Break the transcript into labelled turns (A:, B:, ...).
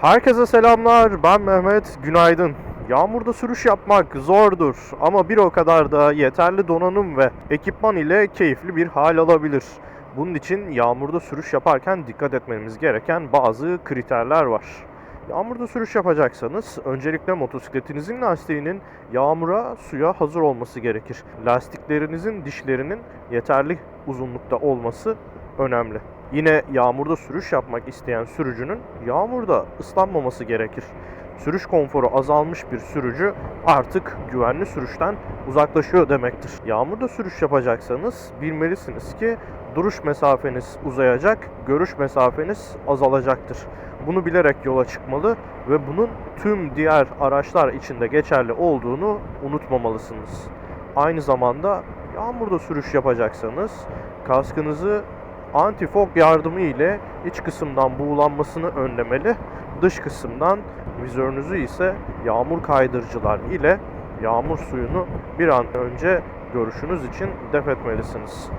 A: Herkese selamlar. Ben Mehmet. Günaydın. Yağmurda sürüş yapmak zordur ama bir o kadar da yeterli donanım ve ekipman ile keyifli bir hal alabilir. Bunun için yağmurda sürüş yaparken dikkat etmemiz gereken bazı kriterler var. Yağmurda sürüş yapacaksanız öncelikle motosikletinizin lastiğinin yağmura, suya hazır olması gerekir. Lastiklerinizin dişlerinin yeterli uzunlukta olması önemli. Yine yağmurda sürüş yapmak isteyen sürücünün yağmurda ıslanmaması gerekir. Sürüş konforu azalmış bir sürücü artık güvenli sürüşten uzaklaşıyor demektir. Yağmurda sürüş yapacaksanız bilmelisiniz ki duruş mesafeniz uzayacak, görüş mesafeniz azalacaktır. Bunu bilerek yola çıkmalı ve bunun tüm diğer araçlar içinde geçerli olduğunu unutmamalısınız. Aynı zamanda yağmurda sürüş yapacaksanız kaskınızı antifog yardımı ile iç kısımdan buğulanmasını önlemeli, dış kısımdan vizörünüzü ise yağmur kaydırıcılar ile yağmur suyunu bir an önce görüşünüz için def etmelisiniz.